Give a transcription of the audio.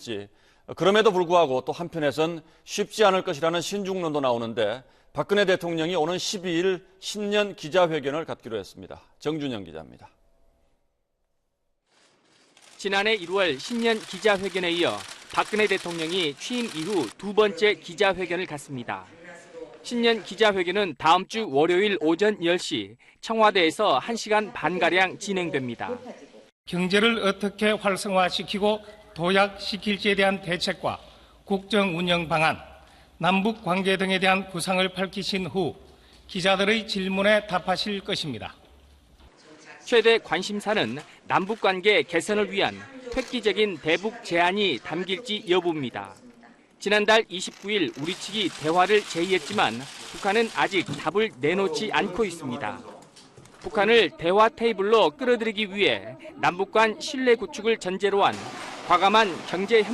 될지 그럼에도 불구하고 또 한편에선 쉽지 않을 것이라는 신중론도 나오는데 박근혜 대통령이 오는 12일 신년 기자회견을 갖기로 했습니다. 정준영 기자입니다. 지난해 1월 신년 기자회견에 이어 박근혜 대통령이 취임 이후 두 번째 기자회견을 갖습니다. 신년 기자회견은 다음 주 월요일 오전 10시 청와대에서 1시간 반가량 진행됩니다. 경제를 어떻게 활성화시키고 도약시킬지에 대한 대책과 국정 운영 방안, 남북 관계 등에 대한 구상을 밝히신 후 기자들의 질문에 답하실 것입니다. 최대 관심사는 남북 관계 개선을 위한 획기적인 대북 제안이 담길지 여부입니다. 지난달 29일 우리 측이 대화를 제의했지만 북한은 아직 답을 내놓지 않고 있습니다. 북한을 대화 테이블로 끌어들이기 위해 남북 간 신뢰 구축을 전제로 한 과감한 경제 협